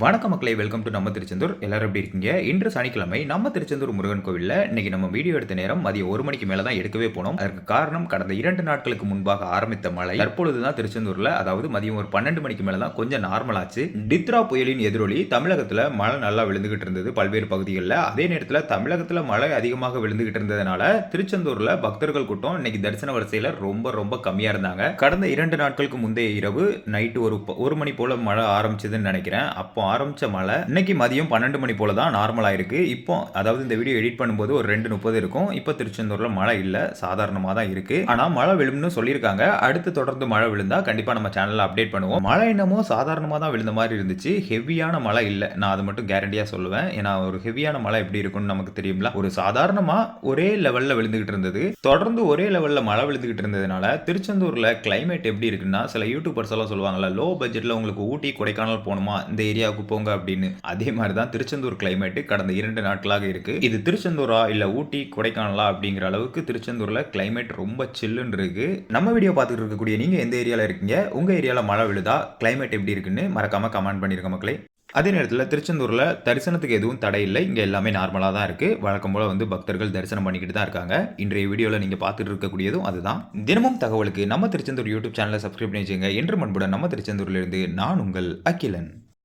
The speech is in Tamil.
வணக்க மக்களை வெல்கம் டு நம்ம திருச்செந்தூர். எல்லாரும் எப்படி இருக்கீங்க? இன்று சனிக்கிழமை நம்ம திருச்செந்தூர் முருகன் கோவிலில் இன்னைக்கு நம்ம வீடியோ எடுத்த நேரம் மதியம் ஒரு மணிக்கு மேலே தான் எடுக்கவே போனோம். அதற்கு காரணம் கடந்த இரண்டு நாட்களுக்கு முன்பாக ஆரம்பித்த மழை. தற்பொழுது தான் திருச்செந்தூரில் அதாவது மதியம் ஒரு பன்னெண்டு மணிக்கு மேலே தான் கொஞ்சம் நார்மல் ஆச்சு. டித்ரா புயலின் எதிரொலி தமிழகத்தில் மழை நல்லா விழுந்துகிட்டு இருந்தது பல்வேறு பகுதிகளில். அதே நேரத்தில் தமிழகத்தில் மழை அதிகமாக விழுந்துகிட்டு இருந்ததுனால திருச்செந்தூரில் பக்தர்கள் கூட்டம் இன்னைக்கு தரிசன வரிசையில் ரொம்ப ரொம்ப கம்மியாக இருந்தாங்க. கடந்த இரண்டு நாட்களுக்கு முந்தைய இரவு நைட்டு ஒரு ப- ஒரு மணி போல மழை ஆரம்பிச்சதுன்னு நினைக்கிறேன். அப்போ ஆரம்பித்த மழை. இன்னைக்கு மதியம் பன்னெண்டு மணி போல தான் நார்மலாக இருக்குது இப்போ அதாவது இந்த வீடியோ எடிட் பண்ணும்போது ஒரு ரெண்டு முப்பது இருக்கும். இப்போ திருச்செந்தூரில் மழை இல்லை. சாதாரணமாக தான் இருக்குது ஆனால் மழை விழும்னு சொல்லியிருக்காங்க. அடுத்து தொடர்ந்து மழை விழுந்தால் கண்டிப்பாக நம்ம சேனலில் அப்டேட் பண்ணுவோம். மழை என்னமோ சாதாரணமாக தான் விழுந்த மாதிரி இருந்துச்சு. ஹெவியான மழை இல்லை. நான் அது மட்டும் கேரண்டியாக சொல்லுவேன். ஏன்னா ஒரு ஹெவியான மழை எப்படி இருக்கும்னு நமக்கு தெரியும்ல. ஒரு சாதாரணமாக ஒரே லெவலில் விழுந்துகிட்டு இருந்தது. தொடர்ந்து ஒரே லெவலில் மழை விழுந்துகிட்டு இருந்ததுனால திருச்செந்தூரில் கிளைமேட் எப்படி இருக்குன்னா சில யூடியூபர்ஸ் எல்லாம் சொல்லுவாங்கல்ல லோ பட்ஜெட்டில் உங்களுக்கு ஊட்டி கொடைக்கானல் போகணுமா? இந்த ஏரியாவுக்கு போங்க அப்படின்னு. அதே மாதிரி தான் திருச்செந்தூர் கிளைமேட்டு கடந்த இரண்டு நாட்களாக இருக்கு. இது திருச்செந்தூரா இல்லை ஊட்டி கொடைக்கானலா அப்படிங்கிற அளவுக்கு திருச்செந்தூரில் கிளைமேட் ரொம்ப சில்லுன்னு இருக்கு. நம்ம வீடியோ பார்த்துட்டு இருக்கக்கூடிய நீங்கள் எந்த ஏரியாவில் இருக்கீங்க? உங்கள் ஏரியாவில் மழை விழுதா? கிளைமேட் எப்படி இருக்குன்னு மறக்காம கமெண்ட் பண்ணிருக்க மக்களே. அதே நேரத்தில் திருச்செந்தூரில் தரிசனத்துக்கு எதுவும் தடை இல்லை. இங்கே எல்லாமே நார்மலாக தான் இருக்குது வழக்கம் போல் வந்து பக்தர்கள் தரிசனம் பண்ணிக்கிட்டு தான் இருக்காங்க. இன்றைய வீடியோவில் நீங்கள் பார்த்துட்டு இருக்கக்கூடியதும் அதுதான். தினமும் தகவலுக்கு நம்ம திருச்செந்தூர் யூடியூப் சேனலை சப்ஸ்கிரைப் பண்ணி வச்சுங்க என்று மண்புடன் நம்ம திருச்செந்தூரிலிருந்து நான் உங்கள் அகிலன்.